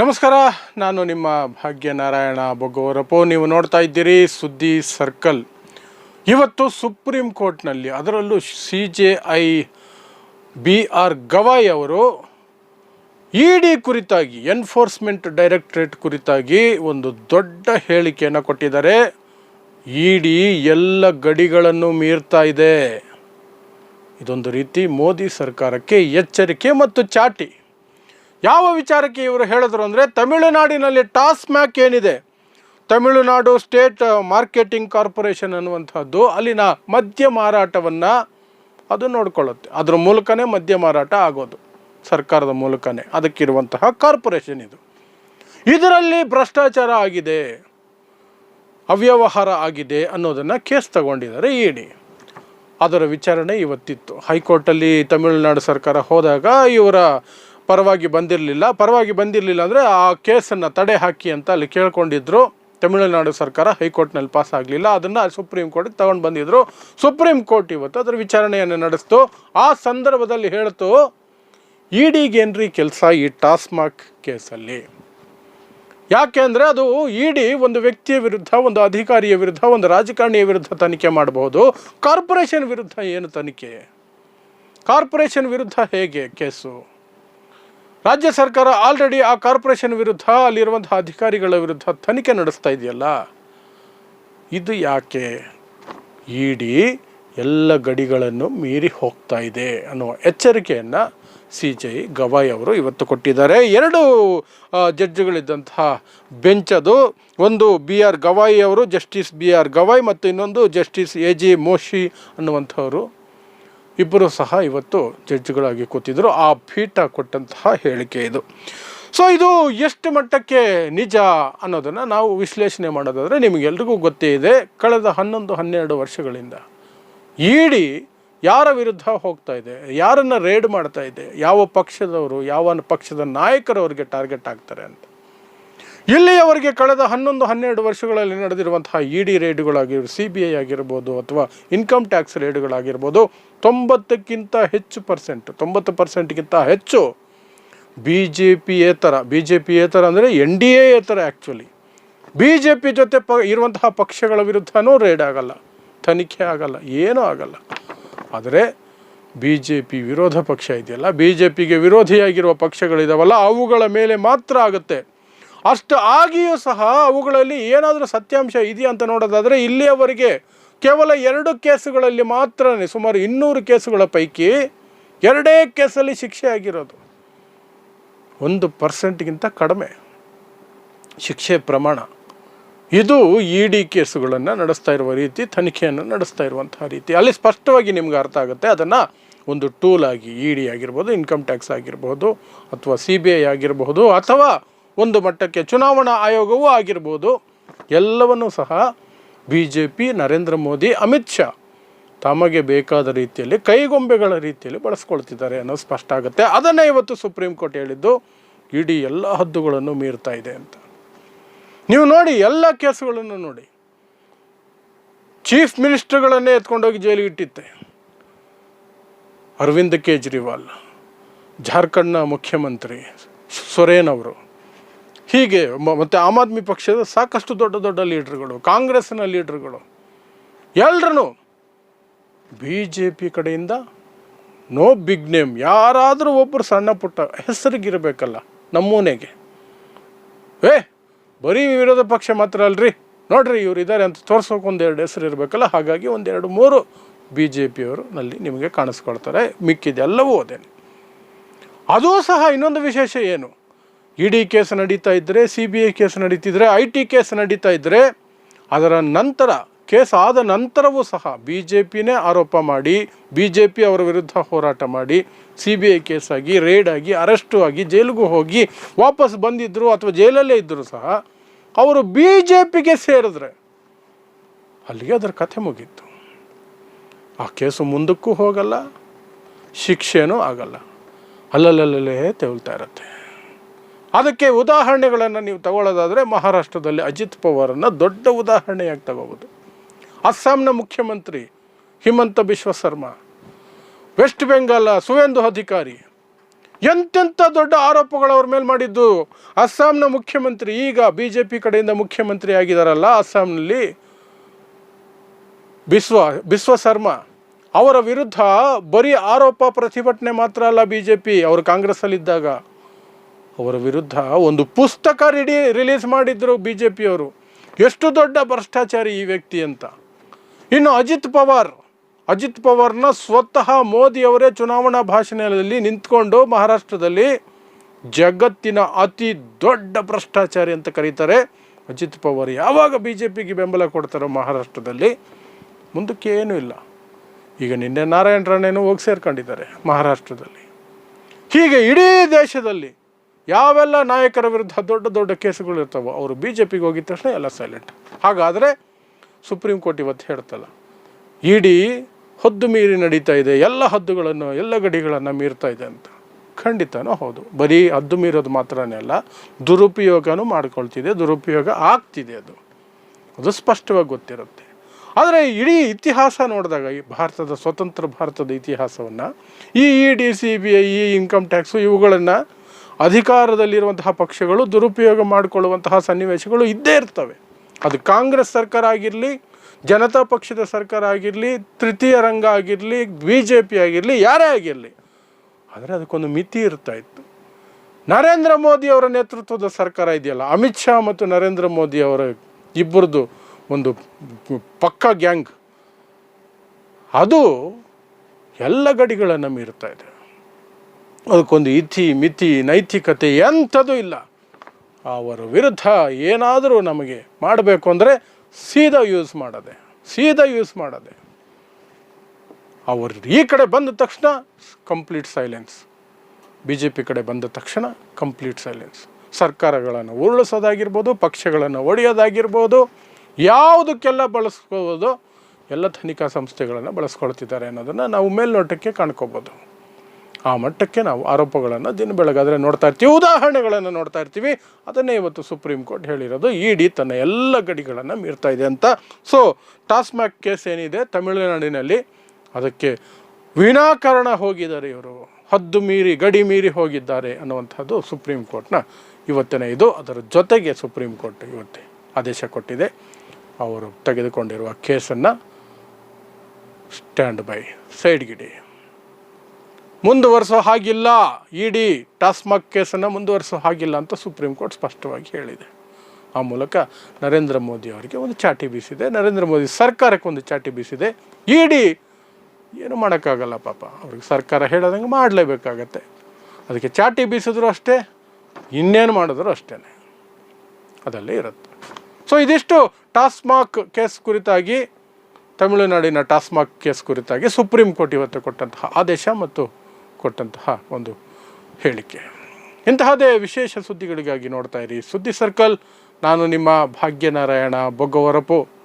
ನಮಸ್ಕಾರ, ನಾನು ನಿಮ್ಮ ಭಾಗ್ಯನಾರಾಯಣ ಬೊಗ್ಗವರಪ್ಪ ನೀವು ನೋಡ್ತಾ ಇದ್ದೀರಿ ಸುದ್ದಿ ಸರ್ಕಲ್. ಇವತ್ತು ಸುಪ್ರೀಂ ಕೋರ್ಟ್ನಲ್ಲಿ, ಅದರಲ್ಲೂ C J I B R Gavai ಅವರು ಇ ಡಿ ಕುರಿತಾಗಿ, ಎನ್ಫೋರ್ಸ್ಮೆಂಟ್ ಡೈರೆಕ್ಟ್ರೇಟ್ ಕುರಿತಾಗಿ ಒಂದು ದೊಡ್ಡ ಹೇಳಿಕೆಯನ್ನು ಕೊಟ್ಟಿದ್ದಾರೆ. ಇ ಡಿ ಎಲ್ಲ ಗಡಿಗಳನ್ನು ಮೀರ್ತಾ ಇದೆ. ಇದೊಂದು ರೀತಿ ಮೋದಿ ಸರ್ಕಾರಕ್ಕೆ ಎಚ್ಚರಿಕೆ ಮತ್ತು ಚಾಟಿ. ಯಾವ ವಿಚಾರಕ್ಕೆ ಇವರು ಹೇಳಿದ್ರು ಅಂದರೆ ತಮಿಳುನಾಡಿನಲ್ಲಿ ಟಾಸ್ಮ್ಯಾಕ್ ಏನಿದೆ? ತಮಿಳುನಾಡು ಸ್ಟೇಟ್ ಮಾರ್ಕೆಟಿಂಗ್ ಕಾರ್ಪೊರೇಷನ್ ಅನ್ನುವಂಥದ್ದು ಅಲ್ಲಿನ ಮದ್ಯ ಮಾರಾಟವನ್ನು ಅದು ನೋಡ್ಕೊಳ್ಳುತ್ತೆ. ಅದ್ರ ಮೂಲಕನೇ ಮದ್ಯ ಮಾರಾಟ ಆಗೋದು. ಸರ್ಕಾರದ ಮೂಲಕನೇ. ಅದಕ್ಕಿರುವಂತಹ ಕಾರ್ಪೊರೇಷನ್ ಇದು. ಇದರಲ್ಲಿ ಭ್ರಷ್ಟಾಚಾರ ಆಗಿದೆ. ಅವ್ಯವಹಾರ ಆಗಿದೆ ಅನ್ನೋದನ್ನು ಕೇಸ್ ತಗೊಂಡಿದ್ದಾರೆ ಇಡಿ. ಅದರ ವಿಚಾರಣೆ ಇವತ್ತಿತ್ತು. ಹೈಕೋರ್ಟಲ್ಲಿ ತಮಿಳುನಾಡು ಸರ್ಕಾರ ಹೋದಾಗ ಇವರ ಪರವಾಗಿ ಬಂದಿರಲಿಲ್ಲ. ಪರವಾಗಿ ಬಂದಿರಲಿಲ್ಲ ಅಂದರೆ ಆ ಕೇಸನ್ನು ತಡೆ ಹಾಕಿ ಅಂತ ಅಲ್ಲಿ ಕೇಳ್ಕೊಂಡಿದ್ರು. ತಮಿಳುನಾಡು ಸರ್ಕಾರ ಹೈಕೋರ್ಟ್ನಲ್ಲಿ ಪಾಸ್ ಆಗಲಿಲ್ಲ. ಅದನ್ನು ಸುಪ್ರೀಂ ಕೋರ್ಟ್ಗೆ ತಗೊಂಡು ಬಂದಿದ್ರು. ಸುಪ್ರೀಂ ಕೋರ್ಟ್ ಇವತ್ತು ಅದರ ವಿಚಾರಣೆಯನ್ನು ನಡೆಸ್ತು. ಆ ಸಂದರ್ಭದಲ್ಲಿ ಹೇಳ್ತು ಇಡಿಗೇನ್ರಿ ಕೆಲಸ ಈ ಟಾಸ್ಮಾಕ್ ಕೇಸಲ್ಲಿ? ಯಾಕೆ ಅಂದರೆ ಅದು ಇಡಿ ಒಂದು ವ್ಯಕ್ತಿಯ ವಿರುದ್ಧ, ಒಂದು ಅಧಿಕಾರಿಯ ವಿರುದ್ಧ, ಒಂದು ರಾಜಕಾರಣಿಯ ವಿರುದ್ಧ ತನಿಖೆ ಮಾಡಬಹುದು. ಕಾರ್ಪೊರೇಷನ್ ವಿರುದ್ಧ ಏನು ತನಿಖೆ? ಕಾರ್ಪೊರೇಷನ್ ವಿರುದ್ಧ ಹೇಗೆ ಕೇಸು? ರಾಜ್ಯ ಸರ್ಕಾರ ಆಲ್ರೆಡಿ ಆ ಕಾರ್ಪೊರೇಷನ್ ವಿರುದ್ಧ ಅಲ್ಲಿರುವಂತಹ ಅಧಿಕಾರಿಗಳ ವಿರುದ್ಧ ತನಿಖೆ ನಡೆಸ್ತಾ ಇದೆಯಲ್ಲ? ಇದು ಯಾಕೆ? ಇಡಿ ಎಲ್ಲ ಗಡಿಗಳನ್ನು ಮೀರಿ ಹೋಗ್ತಾ ಇದೆ ಅನ್ನುವ ಎಚ್ಚರಿಕೆಯನ್ನು ಸಿ ಜೆ ಗವಾಯ್ ಅವರು ಇವತ್ತು ಕೊಟ್ಟಿದ್ದಾರೆ. ಎರಡು ಜಡ್ಜ್ಗಳಿದ್ದಂತಹ ಬೆಂಚ್ ಅದು. ಒಂದು ಬಿ ಆರ್ ಗವಾಯಿ ಅವರು, ಜಸ್ಟಿಸ್ ಬಿ ಆರ್ ಗವಾಯ್ ಮತ್ತು ಇನ್ನೊಂದು ಜಸ್ಟಿಸ್ ಎ ಜಿ ಮೋಶಿ ಅನ್ನುವಂಥವರು. ಇಬ್ಬರು ಸಹ ಇವತ್ತು ಜಡ್ಜ್ಗಳಾಗಿ ಕೂತಿದ್ರು. ಆ ಪೀಠ ಕೊಟ್ಟಂತಹ ಹೇಳಿಕೆ ಇದು. ಸೊ ಇದು ಎಷ್ಟು ಮಟ್ಟಕ್ಕೆ ನಿಜ ಅನ್ನೋದನ್ನು ನಾವು ವಿಶ್ಲೇಷಣೆ ಮಾಡೋದಾದರೆ ನಿಮಗೆಲ್ರಿಗೂ ಗೊತ್ತೇ ಇದೆ. ಕಳೆದ ಹನ್ನೊಂದು, ಹನ್ನೆರಡು ವರ್ಷಗಳಿಂದ ಇಡಿ ಯಾರ ವಿರುದ್ಧ ಹೋಗ್ತಾ ಇದೆ, ಯಾರನ್ನು ರೇಡ್ ಮಾಡ್ತಾ ಇದೆ, ಯಾವ ಪಕ್ಷದವರು, ಯಾವ ಪಕ್ಷದ ನಾಯಕರು ಅವರಿಗೆ ಟಾರ್ಗೆಟ್ ಆಗ್ತಾರೆ ಅಂತ. ಇಲ್ಲಿಯವರೆಗೆ ಕಳೆದ ಹನ್ನೊಂದು, ಹನ್ನೆರಡು ವರ್ಷಗಳಲ್ಲಿ ನಡೆದಿರುವಂತಹ ಇ ಡಿ ರೇಡ್ಗಳಾಗಿರ್ಬೋದು ಸಿ ಬಿ ಐ ಆಗಿರ್ಬೋದು ಅಥವಾ ಇನ್ಕಮ್ ಟ್ಯಾಕ್ಸ್ ರೇಡ್ಗಳಾಗಿರ್ಬೋದು, ತೊಂಬತ್ತಕ್ಕಿಂತ ಹೆಚ್ಚು ಪರ್ಸೆಂಟ್, ತೊಂಬತ್ತು ಪರ್ಸೆಂಟ್ಗಿಂತ ಹೆಚ್ಚು ಬಿ ಜೆ ಪಿ ಏತರ ಬಿ ಜೆ ಪಿ ಏತರ ಅಂದರೆ ಎನ್ ಡಿ ಎ ಏತರ ಆ್ಯಕ್ಚುಲಿ ಬಿ ಜೆ ಪಿ ಜೊತೆ ಪ, ಇರುವಂತಹ ಪಕ್ಷಗಳ ವಿರುದ್ಧನೂ ರೇಡ್ ಆಗಲ್ಲ, ತನಿಖೆ ಆಗಲ್ಲ, ಏನೂ ಆಗಲ್ಲ. ಆದರೆ ಬಿ ಜೆ ಪಿ ವಿರೋಧ ಪಕ್ಷ ಇದೆಯಲ್ಲ ಬಿ ಜೆ ಪಿಗೆ ವಿರೋಧಿಯಾಗಿರುವ ಪಕ್ಷಗಳಿದಾವಲ್ಲ, ಅವುಗಳ ಮೇಲೆ ಮಾತ್ರ ಆಗುತ್ತೆ. ಅಷ್ಟು ಆಗಿಯೂ ಸಹ ಅವುಗಳಲ್ಲಿ ಏನಾದರೂ ಸತ್ಯಾಂಶ ಇದೆಯಾ ಅಂತ ನೋಡೋದಾದರೆ ಇಲ್ಲಿಯವರೆಗೆ ಕೇವಲ ಎರಡು ಕೇಸುಗಳಲ್ಲಿ ಮಾತ್ರ ಸುಮಾರು ಇನ್ನೂರು ಕೇಸುಗಳ ಪೈಕಿ ಎರಡೇ ಕೇಸಲ್ಲಿ ಶಿಕ್ಷೆ ಆಗಿರೋದು. ಒಂದು ಪರ್ಸೆಂಟ್ಗಿಂತ ಕಡಿಮೆ ಶಿಕ್ಷೆ ಪ್ರಮಾಣ. ಇದು ಇ ಡಿ ಕೇಸುಗಳನ್ನು ನಡೆಸ್ತಾ ಇರುವ ರೀತಿ, ತನಿಖೆಯನ್ನು ನಡೆಸ್ತಾ ಇರುವಂತಹ ರೀತಿ. ಅಲ್ಲಿ ಸ್ಪಷ್ಟವಾಗಿ ನಿಮ್ಗೆ ಅರ್ಥ ಆಗುತ್ತೆ, ಅದನ್ನು ಒಂದು ಟೂಲ್ ಆಗಿ ಇ ಡಿ ಆಗಿರ್ಬೋದು, ಇನ್ಕಮ್ ಟ್ಯಾಕ್ಸ್ ಆಗಿರ್ಬೋದು, ಅಥವಾ ಸಿ ಬಿ ಐ ಆಗಿರಬಹುದು ಅಥವಾ ಒಂದು ಮಟ್ಟಕ್ಕೆ ಚುನಾವಣಾ ಆಯೋಗವೂ ಆಗಿರ್ಬೋದು. ಎಲ್ಲವನ್ನೂ ಸಹ B J P Narendra Modi, Amit Shah ತಮಗೆ ಬೇಕಾದ ರೀತಿಯಲ್ಲಿ ಕೈಗೊಂಬೆಗಳ ರೀತಿಯಲ್ಲಿ ಬಳಸ್ಕೊಳ್ತಿದ್ದಾರೆ ಅನ್ನೋದು ಸ್ಪಷ್ಟ ಆಗುತ್ತೆ. ಅದನ್ನೇ ಇವತ್ತು ಸುಪ್ರೀಂ ಕೋರ್ಟ್ ಹೇಳಿದ್ದು, ಇಡೀ ಎಲ್ಲ ಹದ್ದುಗಳನ್ನು ಮೀರ್ತಾ ಇದೆ ಅಂತ. ನೀವು ನೋಡಿ ಎಲ್ಲ ಕೇಸುಗಳನ್ನು ನೋಡಿ. ಚೀಫ್ ಮಿನಿಸ್ಟರ್ಗಳನ್ನೇ ಎತ್ಕೊಂಡೋಗಿ ಜೈಲಿಗೆ ಇಟ್ಟಿತ್ತೆ. ಅರವಿಂದ್ ಕೇಜ್ರಿವಾಲ್, ಜಾರ್ಖಂಡ್ನ ಮುಖ್ಯಮಂತ್ರಿ ಸೊರೇನ್ ಅವರು. ಹೀಗೆ ಮತ್ತು ಆಮ್ ಆದ್ಮಿ ಪಕ್ಷದ ಸಾಕಷ್ಟು ದೊಡ್ಡ ದೊಡ್ಡ ಲೀಡ್ರ್ಗಳು ಕಾಂಗ್ರೆಸ್ನ ಲೀಡ್ರ್ಗಳು. ಎಲ್ರೂ ಬಿ ಜೆ ಪಿ ಕಡೆಯಿಂದ ನೋ ಬಿಗ್ ನೇಮ್, ಯಾರಾದರೂ ಒಬ್ಬರು ಸಣ್ಣ ಪುಟ್ಟ ಹೆಸರಿಗಿರಬೇಕಲ್ಲ ನಮ್ಮೂನೆಗೆ. ಏ, ಬರೀ ವಿರೋಧ ಪಕ್ಷ ಮಾತ್ರ ಅಲ್ರಿ? ನೋಡ್ರಿ, ಇವ್ರು ಇದ್ದಾರೆ ಅಂತ ತೋರ್ಸೋಕೆ ಒಂದೆರಡು ಹೆಸರು ಇರಬೇಕಲ್ಲ, ಹಾಗಾಗಿ ಒಂದೆರಡು ಮೂರು ಬಿ ಜೆ ಪಿಯವರು ನಲ್ಲಿ ನಿಮಗೆ ಕಾಣಿಸ್ಕೊಳ್ತಾರೆ ಮಿಕ್ಕಿದೆಲ್ಲವೂ ಅದೇನೆ. ಅದೂ ಸಹ ಇನ್ನೊಂದು ವಿಶೇಷ ಏನು? ಇ ಡಿ ಕೇಸ್ ನಡೀತಾ ಇದ್ದರೆ ಸಿ ಬಿ ಐ ಕೇಸ್ ನಡೀತಿದ್ರೆ ಐ ಟಿ ಕೇಸ್ ನಡೀತಾ ಇದ್ದರೆ ಅದರ ನಂತರ, ಕೇಸ್ ಆದ ನಂತರವೂ ಸಹ ಬಿ ಜೆ ಪಿನೇ ಆರೋಪ ಮಾಡಿ ಬಿ ಜೆ ಪಿ ಅವರ ವಿರುದ್ಧ ಹೋರಾಟ ಮಾಡಿ ಸಿ ಬಿ ಐ ಕೇಸ್ ಆಗಿ ರೇಡ್ ಆಗಿ ಅರೆಸ್ಟು ಆಗಿ, ಜೈಲಿಗೂ ಹೋಗಿ, ವಾಪಸ್ ಬಂದಿದ್ದರು ಅಥವಾ ಜೈಲಲ್ಲೇ ಇದ್ದರೂ ಸಹ, ಅವರು ಬಿ ಜೆ ಪಿಗೆ ಸೇರಿದ್ರೆ, ಅಲ್ಲಿಗೆ ಅದರ ಕಥೆ ಮುಗೀತು. ಆ ಕೇಸು ಮುಂದಕ್ಕೂ ಹೋಗಲ್ಲ, ಶಿಕ್ಷೆನೂ ಆಗಲ್ಲ. ಅಲ್ಲಲ್ಲಲ್ಲೇ ತೆವಲ್ತಾ ಇರುತ್ತೆ. ಅದಕ್ಕೆ ಉದಾಹರಣೆಗಳನ್ನು ನೀವು ತಗೊಳ್ಳೋದಾದರೆ ಮಹಾರಾಷ್ಟ್ರದಲ್ಲಿ ಅಜಿತ್ ಪವಾರನ್ನು ದೊಡ್ಡ ಉದಾಹರಣೆಯಾಗಿ ತಗೋಬೋದು. ಅಸ್ಸಾಂನ ಮುಖ್ಯಮಂತ್ರಿ ಹಿಮಂತ ಬಿಶ್ವ ಶರ್ಮಾ, ವೆಸ್ಟ್ ಬೆಂಗಾಲ ಸುವೇಂದು ಅಧಿಕಾರಿ, ಎಂತೆಂಥ ದೊಡ್ಡ ಆರೋಪಗಳು ಅವ್ರ ಮೇಲೆ ಮಾಡಿದ್ದು. ಅಸ್ಸಾಂನ ಮುಖ್ಯಮಂತ್ರಿ ಈಗ ಬಿ ಜೆ ಪಿ ಕಡೆಯಿಂದ ಮುಖ್ಯಮಂತ್ರಿ ಆಗಿದ್ದಾರಲ್ಲ ಅಸ್ಸಾಂನಲ್ಲಿ ಬಿಸ್ವ ಬಿಸ್ವ ಶರ್ಮಾ, ಅವರ ವಿರುದ್ಧ ಬರೀ ಆರೋಪ ಪ್ರತಿಭಟನೆ ಮಾತ್ರ ಅಲ್ಲ ಬಿ ಜೆ ಪಿ ಅವರು ಕಾಂಗ್ರೆಸ್ಸಲ್ಲಿದ್ದಾಗ. ಅವರ ವಿರುದ್ಧ ಒಂದು ಪುಸ್ತಕ ರಿಡಿ, ರಿಲೀಸ್ ಮಾಡಿದ್ರು ಬಿ ಜೆ ಪಿಯವರು ಎಷ್ಟು ದೊಡ್ಡ ಭ್ರಷ್ಟಾಚಾರಿ ಈ ವ್ಯಕ್ತಿ ಅಂತ. ಇನ್ನು ಅಜಿತ್ ಪವಾರ್, ಅಜಿತ್ ಪವಾರ್ನ ಸ್ವತಃ ಮೋದಿಯವರೇ ಚುನಾವಣಾ ಭಾಷಣದಲ್ಲಿ ನಿಂತ್ಕೊಂಡು ಮಹಾರಾಷ್ಟ್ರದಲ್ಲಿ ಜಗತ್ತಿನ ಅತಿ ದೊಡ್ಡ ಭ್ರಷ್ಟಾಚಾರಿ ಅಂತ ಕರೀತಾರೆ ಅಜಿತ್ ಪವಾರ್. ಯಾವಾಗ ಬಿ ಜೆ ಪಿಗೆ ಬೆಂಬಲ ಕೊಡ್ತಾರೋ ಮಹಾರಾಷ್ಟ್ರದಲ್ಲಿ ಮುಂದಕ್ಕೆ ಏನೂ ಇಲ್ಲ. ಈಗ ನಿನ್ನೆ ನಾರಾಯಣ ರಾಣೇನೂ ಹೋಗಿ ಸೇರ್ಕೊಂಡಿದ್ದಾರೆ ಮಹಾರಾಷ್ಟ್ರದಲ್ಲಿ. ಹೀಗೆ ಇಡೀ ದೇಶದಲ್ಲಿ ಯಾವೆಲ್ಲ ನಾಯಕರ ವಿರುದ್ಧ ದೊಡ್ಡ ದೊಡ್ಡ ಕೇಸುಗಳು ಇರ್ತಾವೋ ಅವರು ಬಿ ಜೆ ಪಿಗೆ ಹೋಗಿದ ತಕ್ಷಣ ಎಲ್ಲ ಸೈಲೆಂಟ್ ಹಾಗಾದರೆ ಸುಪ್ರೀಂ ಕೋರ್ಟ್ ಇವತ್ತು ಹೇಳ್ತಲ್ಲ, ಇಡೀ ಹದ್ದು ಮೀರಿ ನಡೀತಾ ಇದೆ, ಎಲ್ಲ ಹದ್ದುಗಳನ್ನು, ಎಲ್ಲ ಗಡಿಗಳನ್ನು ಮೀರ್ತಾ ಇದೆ ಅಂತ. ಖಂಡಿತನೂ ಹೌದು. ಬರೀ ಹದ್ದು ಮೀರೋದು ಮಾತ್ರನೇ ಅಲ್ಲ, ದುರುಪಯೋಗನೂ ಮಾಡ್ಕೊಳ್ತಿದೆ, ದುರುಪಯೋಗ ಆಗ್ತಿದೆ ಅದು. ಅದು ಸ್ಪಷ್ಟವಾಗಿ ಗೊತ್ತಿರುತ್ತೆ. ಆದರೆ ಇಡೀ ಇತಿಹಾಸ ನೋಡಿದಾಗ, ಈ ಭಾರತದ ಸ್ವತಂತ್ರ ಭಾರತದ ಇತಿಹಾಸವನ್ನು, ಈ E D C B I, ಈ ಇನ್ಕಮ್ ಟ್ಯಾಕ್ಸು ಇವುಗಳನ್ನು ಅಧಿಕಾರದಲ್ಲಿರುವಂತಹ ಪಕ್ಷಗಳು ದುರುಪಯೋಗ ಮಾಡಿಕೊಳ್ಳುವಂತಹ ಸನ್ನಿವೇಶಗಳು ಇದ್ದೇ ಇರ್ತವೆ. ಅದು ಕಾಂಗ್ರೆಸ್ ಸರ್ಕಾರ ಆಗಿರಲಿ, ಜನತಾ ಪಕ್ಷದ ಸರ್ಕಾರ ಆಗಿರಲಿ, ತೃತೀಯ ರಂಗ ಆಗಿರಲಿ ಬಿ ಜೆ ಪಿ ಆಗಿರಲಿ, ಯಾರೇ ಆಗಿರಲಿ, ಆದರೆ ಅದಕ್ಕೊಂದು ಮಿತಿ ಇರ್ತಾ ಇತ್ತು. ನರೇಂದ್ರ ಮೋದಿ ಅವರ ನೇತೃತ್ವದ ಸರ್ಕಾರ ಇದೆಯಲ್ಲ, ಅಮಿತ್ ಶಾ ಮತ್ತು ನರೇಂದ್ರ ಮೋದಿ ಅವರ ಇಬ್ಬರದು ಒಂದು ಪಕ್ಕ ಗ್ಯಾಂಗ್. ಅದು ಎಲ್ಲ ಗಡಿಗಳನ್ನು ಮೀರ್ತಾ ಇದೆ. ಅದಕ್ಕೊಂದು ಇತಿ ಮಿತಿ ನೈತಿಕತೆ ಎಂಥದ್ದು ಇಲ್ಲ. ಅವರ ವಿರುದ್ಧ ಏನಾದರೂ ನಮಗೆ ಮಾಡಬೇಕು ಅಂದರೆ ಸೀದಾ ಯೂಸ್ ಮಾಡದೆ, ಸೀದಾ ಯೂಸ್ ಮಾಡದೆ. ಅವರು ಈ ಕಡೆ ಬಂದ ತಕ್ಷಣ complete silence. B J P ಕಡೆ ಬಂದ ತಕ್ಷಣ ಕಂಪ್ಲೀಟ್ ಸೈಲೆನ್ಸ್. ಸರ್ಕಾರಗಳನ್ನು ಉರುಳಿಸೋದಾಗಿರ್ಬೋದು, ಪಕ್ಷಗಳನ್ನು ಒಡೆಯೋದಾಗಿರ್ಬೋದು, ಯಾವುದಕ್ಕೆಲ್ಲ ಬಳಸ್ಕೋಬೋದು ಎಲ್ಲ ತನಿಖಾ ಸಂಸ್ಥೆಗಳನ್ನು ಬಳಸ್ಕೊಳ್ತಿದ್ದಾರೆ ಅನ್ನೋದನ್ನು ನಾವು ಮೇಲ್ನೋಟಕ್ಕೆ ಕಾಣ್ಕೋಬೋದು. ಆ ಮಟ್ಟಕ್ಕೆ ನಾವು ಆರೋಪಗಳನ್ನು ದಿನ ಬೆಳಗಾದರೆ ನೋಡ್ತಾ ಇರ್ತೀವಿ, ಉದಾಹರಣೆಗಳನ್ನು ನೋಡ್ತಾ ಇರ್ತೀವಿ. ಅದನ್ನೇ ಇವತ್ತು ಸುಪ್ರೀಂ ಕೋರ್ಟ್ ಹೇಳಿರೋದು, ಇಡಿ ತನ್ನ ಎಲ್ಲ ಗಡಿಗಳನ್ನು ಮೀರ್ತಾ ಇದೆ ಅಂತ. ಸೊ ಟಾಸ್ಮ್ಯಾಕ್ ಕೇಸ್ ಏನಿದೆ ತಮಿಳುನಾಡಿನಲ್ಲಿ, ಅದಕ್ಕೆ ವಿನಾಕಾರಣ ಹೋಗಿದ್ದಾರೆ ಇವರು. ಹದ್ದು ಮೀರಿ, ಗಡಿ ಮೀರಿ ಹೋಗಿದ್ದಾರೆ ಅನ್ನುವಂಥದ್ದು ಸುಪ್ರೀಂ ಕೋರ್ಟ್ನ ಇವತ್ತಿನ ಇದು. ಅದರ ಜೊತೆಗೆ ಸುಪ್ರೀಂ ಕೋರ್ಟ್ ಇವತ್ತೇ ಆದೇಶ ಕೊಟ್ಟಿದೆ. ಅವರು ತೆಗೆದುಕೊಂಡಿರುವ ಕೇಸನ್ನು ಸ್ಟ್ಯಾಂಡ್ ಬೈ ಸೈಡ್ಗಿಡಿ ಮುಂದುವರಿಸೋ ಹಾಗಿಲ್ಲ. ಇಡಿ ಟಾಸ್ಮಾಕ್ ಕೇಸನ್ನು ಮುಂದುವರಿಸೋ ಹಾಗಿಲ್ಲ ಅಂತ ಸುಪ್ರೀಂ ಕೋರ್ಟ್ ಸ್ಪಷ್ಟವಾಗಿ ಹೇಳಿದೆ. ಆ ಮೂಲಕ ನರೇಂದ್ರ ಮೋದಿ ಅವರಿಗೆ ಒಂದು ಚಾಟಿ ಬೀಸಿದೆ. ನರೇಂದ್ರ ಮೋದಿ ಸರ್ಕಾರಕ್ಕೆ ಒಂದು ಚಾಟಿ ಬೀಸಿದೆ. ಇಡಿ ಏನು ಮಾಡೋಕ್ಕಾಗಲ್ಲ ಪಾಪ. ಅವ್ರಿಗೆ ಸರ್ಕಾರ ಹೇಳೋದಂಗೆ ಮಾಡಲೇಬೇಕಾಗತ್ತೆ. ಅದಕ್ಕೆ ಚಾಟಿ ಬೀಸಿದ್ರು ಅಷ್ಟೇ, ಇನ್ನೇನು ಮಾಡಿದ್ರು ಅಷ್ಟೇ ಅದಲ್ಲೇ ಇರುತ್ತೆ. ಸೊ ಇದಿಷ್ಟು ಟಾಸ್ಮಾಕ್ ಕೇಸ್ ಕುರಿತಾಗಿ, ತಮಿಳುನಾಡಿನ ಟಾಸ್ಮಾಕ್ ಕೇಸ್ ಕುರಿತಾಗಿ ಸುಪ್ರೀಂ ಕೋರ್ಟ್ ಇವತ್ತು ಕೊಟ್ಟಂತಹ ಆದೇಶ ಮತ್ತು ಕೊಟ್ಟಂತಹ ಒಂದು ಹೇಳಿಕೆ. ಇಂತಹದೇ ವಿಶೇಷ ಸುದ್ದಿಗಳಿಗಾಗಿ ನೋಡ್ತಾ ಇರಿ. ಸುದ್ದಿ ಸರ್ಕಲ್ ನಾನು ನಿಮ್ಮ ಭಾಗ್ಯನಾರಾಯಣ ಬೊಗ್ಗವರಪು.